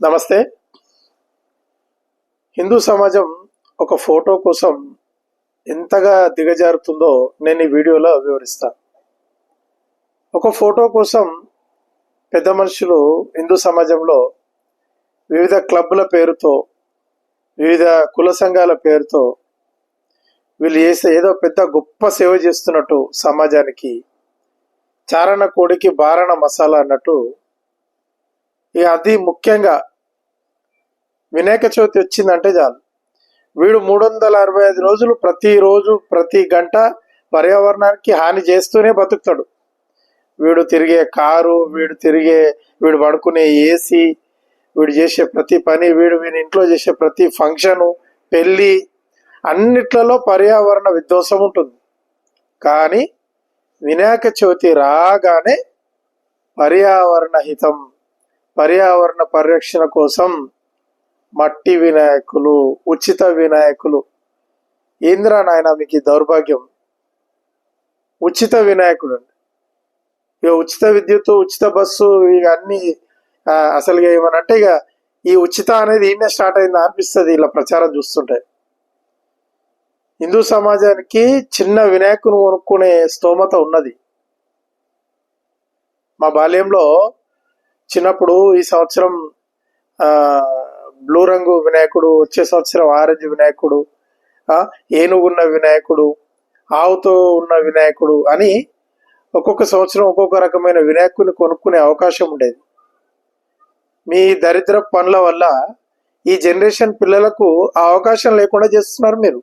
నమస్తే. హిందూ సమాజం ఒక ఫోటో కోసం ఎంతగా దిగజారుతుందో నేను ఈ వీడియోలో వివరిస్తాను ఒక ఫోటో కోసం పెద్ద మనుషులు హిందూ సమాజంలో వివిధ క్లబ్ల పేరుతో వివిధ కుల సంఘాల పేరుతో వీళ్ళు చేసే ఏదో పెద్ద గొప్ప సేవ చేస్తున్నట్టు సమాజానికి చారణ కోడికి బారణ మసాలా అన్నట్టు ఇక అది ముఖ్యంగా వినాయక చవితి వచ్చిందంటే చాలు. వీడు మూడు వందల అరవై ఐదు రోజులు ప్రతిరోజు ప్రతి గంట పర్యావరణానికి హాని చేస్తూనే బతుకుతాడు. వీడు తిరిగే కారు వీడు తిరిగే వీడు పడుకునే ఏసీ వీడు చేసే ప్రతి పని వీడు వీని ఇంట్లో చేసే ప్రతి ఫంక్షను పెళ్ళి అన్నిట్లలో పర్యావరణ విధ్వంసం ఉంటుంది. కానీ వినాయక చవితి రాగానే పర్యావరణ హితం పర్యావరణ పరిరక్షణ కోసం మట్టి వినాయకులు ఉచిత వినాయకులు. ఏంద్రా నాయన మీకు దౌర్భాగ్యం? ఉచిత వినాయకుడు అండి ఇక ఉచిత విద్యుత్ ఉచిత బస్సు ఇక అన్ని అసలు ఏమని ఏమనంటే ఇక ఈ ఉచిత అనేది ఈయనే స్టార్ట్ అయిందా అనిపిస్తుంది ఇలా ప్రచారం చూస్తుంటే. హిందూ సమాజానికి చిన్న వినాయకుని కొనుక్కునే స్తోమత ఉన్నది. మా బాల్యంలో చిన్నప్పుడు ఈ సంవత్సరం బ్లూ రంగు వినాయకుడు వచ్చే సంవత్సరం ఆరెంజ్ వినాయకుడు ఏనుగున్న వినాయకుడు ఆవుతో ఉన్న వినాయకుడు అని ఒక్కొక్క సంవత్సరం ఒక్కొక్క రకమైన వినాయకుడిని కొనుక్కునే అవకాశం ఉండేది. మీ దరిద్ర పనుల వల్ల ఈ జనరేషన్ పిల్లలకు ఆ అవకాశం లేకుండా చేస్తున్నారు మీరు.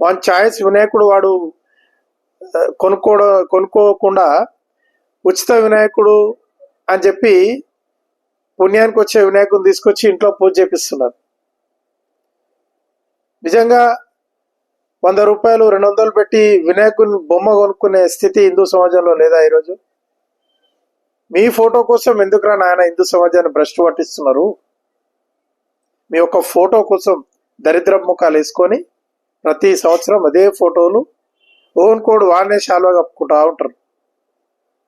వన్ ఛాయిస్ వినాయకుడు వాడు కొనుక్కోవడం కొనుక్కోకుండా ఉచిత వినాయకుడు అని చెప్పి పుణ్యానికి వచ్చే వినాయకుని తీసుకొచ్చి ఇంట్లో పూజ చేపిస్తున్నారు. నిజంగా వంద రూపాయలు రెండు వందలు పెట్టి వినాయకుని బొమ్మ కొనుక్కునే స్థితి హిందూ సమాజంలో లేదా ఈరోజు? మీ ఫోటో కోసం ఎందుకురా నాయన హిందూ సమాజాన్ని భ్రష్టు పట్టిస్తున్నారు? మీ యొక్క ఫోటో కోసం దరిద్ర ముఖాలు వేసుకొని ప్రతి సంవత్సరం అదే ఫోటోలు ఓన్ కోడ్ వాడినే శాలువా కప్పుకుంటా ఉంటారు.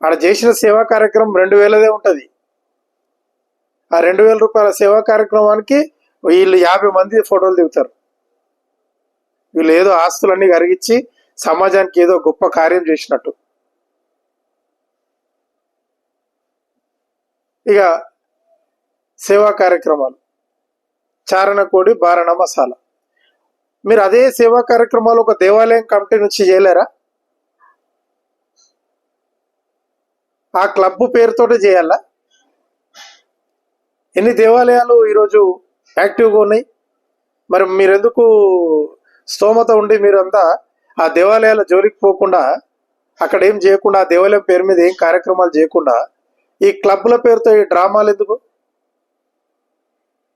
ఆడ చేసిన సేవా కార్యక్రమం రెండు వేలదే ఉంటుంది. ఆ రెండు వేల రూపాయల సేవా కార్యక్రమానికి వీళ్ళు యాభై మంది ఫోటోలు దిగుతారు. వీళ్ళు ఏదో ఆస్తులన్నీ కరిగించి సమాజానికి ఏదో గొప్ప కార్యం చేసినట్టు. ఇక సేవా కార్యక్రమాలు. చారణ కోడి బారణ మసాలా మీరు అదే సేవా కార్యక్రమాలు ఒక దేవాలయం కమిటీ నుంచి చేయలేరా? ఆ క్లబ్ పేరుతోటే చేయాలా? ఎన్ని దేవాలయాలు ఈరోజు యాక్టివ్గా ఉన్నాయి? మరి మీరెందుకు స్తోమత ఉండి మీరంతా ఆ దేవాలయాల జోలికి పోకుండా అక్కడ ఏం చేయకుండా ఆ దేవాలయం పేరు మీద ఏం కార్యక్రమాలు చేయకుండా ఈ క్లబ్ల పేరుతో ఈ డ్రామాలు ఎందుకు?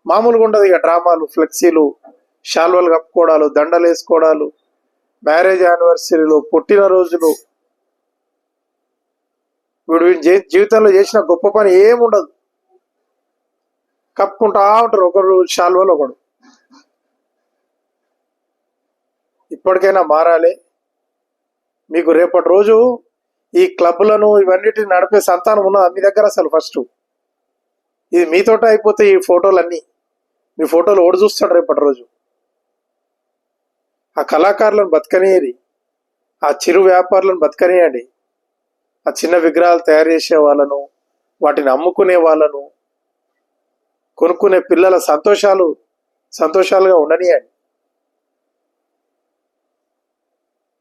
మామూలుగా ఉండదు ఇక డ్రామాలు ఫ్లెక్సీలు శాల్వలు కప్పుకోవడాలు దండలు వేసుకోవడాలు మ్యారేజ్ యానివర్సరీలు పుట్టినరోజులు వీడు వీడి జీవితంలో చేసిన గొప్ప పని ఏముండదు. కప్పుకుంటా ఉంటారు ఒకరు శాల్వలు ఒకడు. ఇప్పటికైనా మారాలి. మీకు రేపటి రోజు ఈ క్లబ్లను ఇవన్నిటిని నడిపే సంతానం ఉన్నదా? మీ దగ్గర అసలు ఫస్ట్. ఇది మీతోట అయిపోతే ఈ ఫోటోలన్నీ. మీ ఫోటోలు ఓడి చూస్తాడు రేపటి రోజు? ఆ కళాకారులను బతకనియరి ఆ చిరు వ్యాపారులను బతకనియండి ఆ చిన్న విగ్రహాలు తయారు చేసే వాళ్ళను వాటిని అమ్ముకునే వాళ్ళను కొనుక్కునే పిల్లల సంతోషాలు సంతోషాలుగా ఉండనియండి.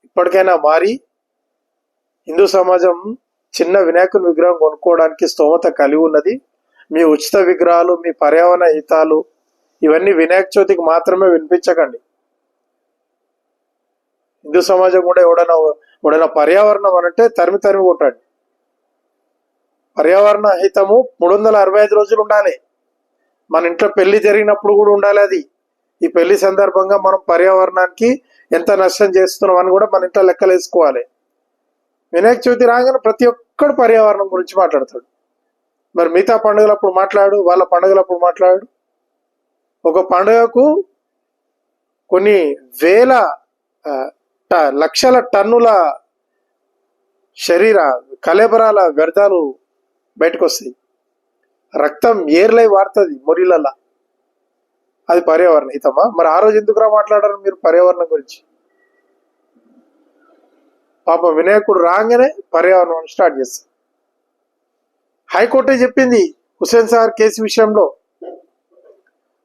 ఇప్పటికైనా మారి హిందూ సమాజం చిన్న వినాయకుని విగ్రహం కొనుక్కోవడానికి స్తోమత కలిగి ఉన్నది. మీ ఉచిత విగ్రహాలు మీ పర్యావరణ హితాలు ఇవన్నీ వినాయక చవితికి మాత్రమే వినిపించకండి. హిందూ సమాజం కూడా ఎవడైనా ఎవడైనా పర్యావరణం అనంటే తరిమి తరిమి కొట్టాడు. పర్యావరణ హితము మూడు వందల అరవై ఐదు రోజులు ఉండాలి. మన ఇంట్లో పెళ్ళి జరిగినప్పుడు కూడా ఉండాలి అది. ఈ పెళ్ళి సందర్భంగా మనం పర్యావరణానికి ఎంత నష్టం చేస్తున్నాం అని కూడా మన ఇంట్లో లెక్కలు వేసుకోవాలి. వినాయక చవితి రాగానే ప్రతి ఒక్కడు పర్యావరణం గురించి మాట్లాడతాడు. మరి మిగతా పండుగలప్పుడు మాట్లాడు వాళ్ళ పండుగలప్పుడు మాట్లాడు. ఒక పండుగకు కొన్ని వేల లక్షల టన్నుల శరీర కలేబరాల వ్యర్థాలు బయటకు వస్తాయి రక్తం ఏర్లై వాడుతుంది మొరిలల్లా అది పర్యావరణ. హితమా మరి ఆ రోజు ఎందుకురా మాట్లాడారు మీరు పర్యావరణం గురించి? పాప వినాయకుడు రాగానే పర్యావరణం స్టార్ట్ చేస్తారు. హైకోర్టే చెప్పింది హుసేన్ సాగర్ కేసు విషయంలో.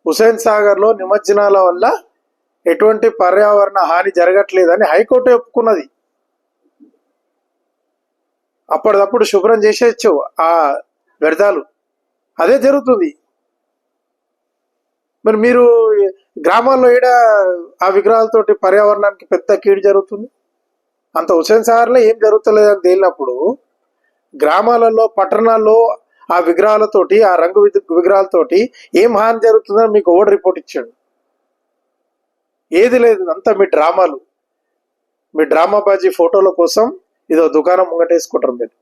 హుసేన్ సాగర్లో నిమజ్జనాల వల్ల ఎటువంటి పర్యావరణ హాని జరగట్లేదని హైకోర్టు ఒప్పుకున్నది. అప్పటిదప్పుడు శుభ్రం చేసేయచ్చు ఆ వ్యర్థాలు. అదే జరుగుతుంది. మరి మీరు గ్రామాల్లో ఈడ ఆ విగ్రహాలతోటి పర్యావరణానికి పెద్ద కీడు జరుగుతుంది? అంత హుసేన్ సార్లో ఏం జరుగుతలేదని తేలినప్పుడు గ్రామాలలో పట్టణాల్లో ఆ విగ్రహాలతోటి ఆ రంగు విగ్రహాలతోటి ఏం హాని జరుగుతుందని మీకు ఓడి రిపోర్ట్ ఇచ్చాడు. ఏది లేదు అంతా మీ డ్రామాలు. మీ డ్రామా బాజీ ఫోటోల కోసం ఇదో దుకాణం ముంగటేసుకుంటారు మీరు.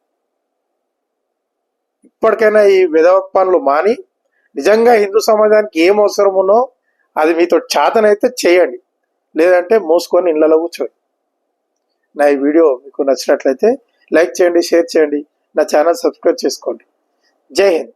ఇప్పటికైనా ఈ విధవ పనులు మాని నిజంగా హిందూ సమాజానికి ఏం అవసరం ఉన్నో అది మీతో చేతనైతే చేయండి. లేదంటే మూసుకొని ఇళ్ళలో కూర్చోండి. నా ఈ వీడియో మీకు నచ్చినట్లయితే లైక్ చేయండి షేర్ చేయండి నా ఛానల్ సబ్స్క్రైబ్ చేసుకోండి. జై హింద్.